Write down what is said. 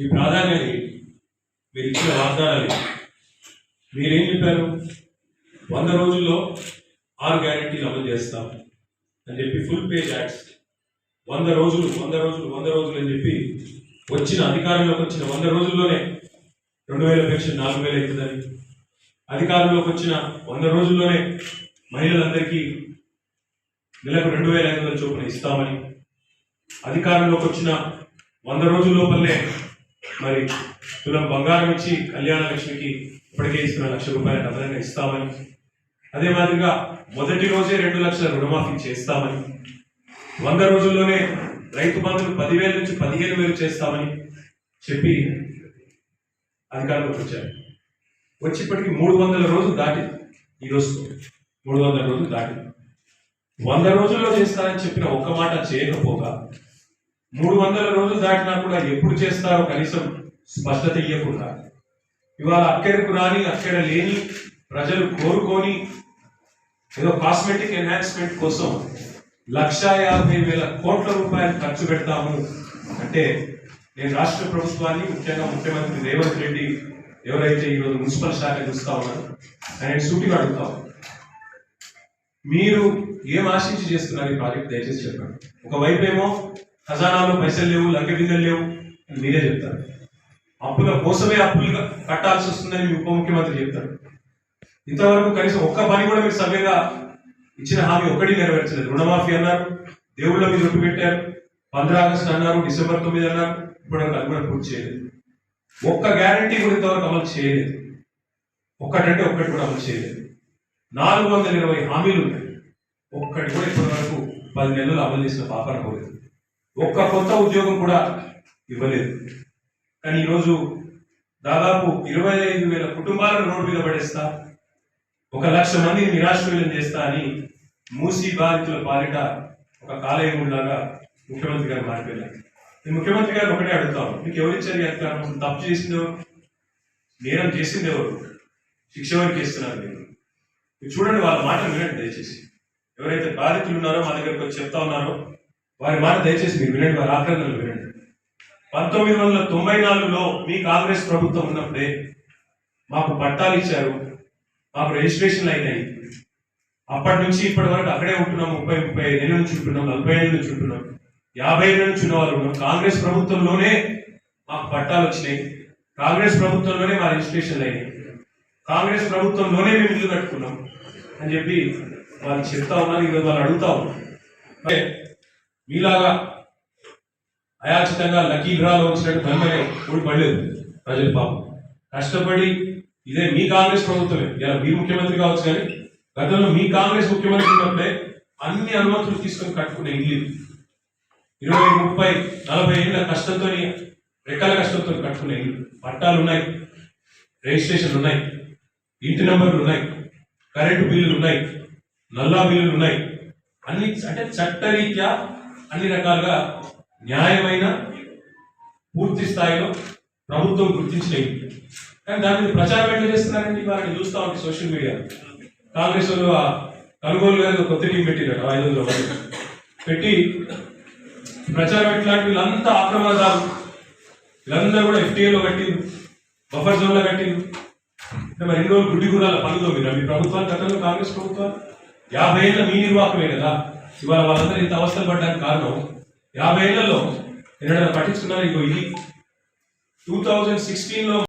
మీ ప్రాధాన్యత ఏంటి? మీరు ఇచ్చిన వాగ్దానాలు మీరేం చెప్పారు? వంద రోజుల్లో ఆరు గ్యారెంటీలు అమలు చేస్తాం అని చెప్పి ఫుల్ పేజ్ యాడ్స్ వంద రోజులు వంద రోజులు వంద రోజులు అని చెప్పి వచ్చిన అధికారంలోకి వచ్చిన వంద రోజుల్లోనే రెండు వేల పెన్షన్ నాలుగు వేలు అవుతుందని. అధికారంలోకి వచ్చిన వంద రోజుల్లోనే మహిళలందరికీ నెలకు రెండు వేల ఐదు వందల చొప్పున ఇస్తామని. అధికారంలోకి వచ్చిన వంద రోజుల లోపలనే మరి తులం బంగారం ఇచ్చి కళ్యాణ లక్ష్మికి ఇప్పటికే ఇస్తున్న లక్ష రూపాయలు ఎవరైనా ఇస్తామని అదే మాదిరిగా మొదటి రోజే రెండు లక్షల రుణమాఫీ చేస్తామని వంద రోజుల్లోనే రైతు బంధులు పదివేల నుంచి పదిహేను వేలు చేస్తామని చెప్పి అధికారంలోకి వచ్చారు. వచ్చి ఇప్పటికి మూడు వందల రోజులు దాటి ఈరోజు మూడు వందల రోజులు దాటి వంద రోజుల్లో చేస్తారని చెప్పిన ఒక్క మాట చేయకపోగా మూడు వందల రోజులు దాటినా కూడా ఎప్పుడు చేస్తారో కనీసం స్పష్టత ఇవ్వకుండా ఇవాళ అక్కడకు రాని అక్కడ లేని ప్రజలు కోరుకొని ఏదో కాస్మెటిక్ ఎన్హాన్స్మెంట్ కోసం లక్ష యాభై వేల కోట్ల రూపాయలు ఖర్చు పెడతాము అంటే నేను రాష్ట్ర ప్రభుత్వాన్ని ముఖ్యంగా ముఖ్యమంత్రి రేవంత్ రెడ్డి ఎవరైతే ఈరోజు మున్సిపల్ శాఖ చూస్తా ఉన్నారు ఆయన సూటిగా అడుగుతా మీరు ఏం ఆశించి చేస్తున్నారు ఈ ప్రాజెక్ట్? దయచేసి చెప్పండి. ఒకవైపు ఏమో ఖజానాలో పైసలు లేవు లంకె లేవు అని మీరే చెప్తారు. అప్పుల కోసమే అప్పులు కట్టాల్సి వస్తుందని మీ ఉప ముఖ్యమంత్రి చెప్తారు. ఇంతవరకు కనీసం ఒక్క పని కూడా మీరు సవ్యంగా ఇచ్చిన హామీ ఒకటి నెరవేర్చలేదు. రుణమాఫీ అన్నారు దేవుళ్ళ మీద ఒట్టు పెట్టారు పంద్ర ఆగస్టు అన్నారు డిసెంబర్ తొమ్మిది అన్నారు ఇప్పుడు అది కూడా పూర్తి చేయలేదు. ఒక్క గ్యారంటీ కూడా ఇంతవరకు అమలు చేయలేదు. ఒక్కటంటే ఒక్కటి కూడా అమలు చేయలేదు. నాలుగు వందల ఇరవై హామీలు ఉన్నాయి. ఒక్కటి కూడా ఇప్పటి వరకు పది నెలలు అమలు చేసిన పాపన పోలేదు. ఒక్క కొత్త ఉద్యోగం కూడా ఇవ్వలేదు. కానీ ఈరోజు దాదాపు ఇరవై ఐదు వేల కుటుంబాలను రోడ్డు మీద పడేస్తా ఒక లక్ష మందిని నిరాశ్రయం చేస్తా అని మూసి బాధితుల పాలిట ఒక కాలయములాగా ముఖ్యమంత్రి గారు మారిపోయారు నేను ముఖ్యమంత్రి గారు ఒకటే అడుగుతాను మీకు ఎవరిచ్చారు ఈ అధికారం? అసలు తప్పు చేసిందో నేరం చేసింది ఎవరు శిక్ష వరకు ఇస్తున్నారు మీరు. మీరు చూడండి వాళ్ళ మాట వినండి దయచేసి. ఎవరైతే బాధితులు ఉన్నారో మా దగ్గరకు వచ్చి చెప్తా ఉన్నారో వారి మాట దయచేసి మీరు వినండి వారి ఆక్రందనలు వినండి. పంతొమ్మిది వందల తొంభై నాలుగులో మీ కాంగ్రెస్ ప్రభుత్వం ఉన్నప్పుడే మాకు పట్టాలు ఇచ్చారు మాకు రిజిస్ట్రేషన్లు అయినాయి. అప్పటి నుంచి ఇప్పటి వరకు అక్కడే ఉంటున్నాం ముప్పై ముప్పై ఐదు ఏళ్ళ నుంచి ఉంటున్నాం నలభై ఏళ్ళ నుంచి ఉంటున్నాం. యాభై ఏళ్ళ నుంచి ఉన్న వాళ్ళు ఉన్నాం. కాంగ్రెస్ ప్రభుత్వంలోనే మాకు పట్టాలు వచ్చినాయి. కాంగ్రెస్ ప్రభుత్వంలోనే మా రిజిస్ట్రేషన్లు అయినాయి. కాంగ్రెస్ ప్రభుత్వంలోనే మేము ఇల్లు కట్టుకున్నాం అని చెప్పి వాళ్ళు చెప్తా ఉన్నారు ఈరోజు వాళ్ళు అడుగుతా ఉన్నారు. మీలాగా అయాచితంగా లక్కీ డ్రాలో వచ్చినట్టు కనుమనే ఊడి పడలేదు ప్రజలు పాపం. కష్టపడి ఇదే మీ కాంగ్రెస్ ప్రభుత్వమే. ఇలా మీ ముఖ్యమంత్రి కావచ్చు కానీ గతంలో మీ కాంగ్రెస్ ముఖ్యమంత్రి ఉన్నప్పుడే అన్ని అనుమతులు తీసుకొని కట్టుకునే ఇల్లు ఇరవై ముప్పై నలభై ఏళ్ళ కష్టంతో రెక్కల కష్టంతో కట్టుకునే ఇల్లు. పట్టాలు ఉన్నాయి రిజిస్ట్రేషన్లు ఉన్నాయి ఇంటి నెంబర్లు ఉన్నాయి కరెంటు బిల్లులు ఉన్నాయి నల్లా బిల్లులు ఉన్నాయి. అన్ని అంటే చట్టరీత్యా అన్ని రకాలుగా న్యాయమైన పూర్తి స్థాయిలో ప్రభుత్వం గుర్తించలేదు. కానీ దాని మీద ప్రచారం ఎట్లా చేస్తున్నారండి? వారిని చూస్తా ఉంటే సోషల్ మీడియా. కాంగ్రెస్ వాళ్ళు కనుగోలు గారు కొత్త టీం పెట్టినట్టు ఐదు వందల మంది. పెట్టి ప్రచారం ఎట్లాంటి వీళ్ళంతా ఆక్రమణదారు. వీళ్ళందరూ కూడా ఎఫ్టీఏలో కట్టింది బఫర్ జోన్లో కట్టింది అంటే మరి ఎన్ని రోజులు గుడ్డి గురాల పనులు మీరు మీ ప్రభుత్వాలు గతంలో కాంగ్రెస్ ప్రభుత్వాలు? యాభై ఏళ్ళ మీ నిర్వాహకమే కదా? ఇవాళ వాళ్ళందరూ ఇంత అవస్థలు పడ్డానికి కారణం యాభై ఏళ్ళలో ఎన్నడైనా పట్టించుకున్నారు ఇగో ఇది? టూ థౌజండ్ సిక్స్టీన్లో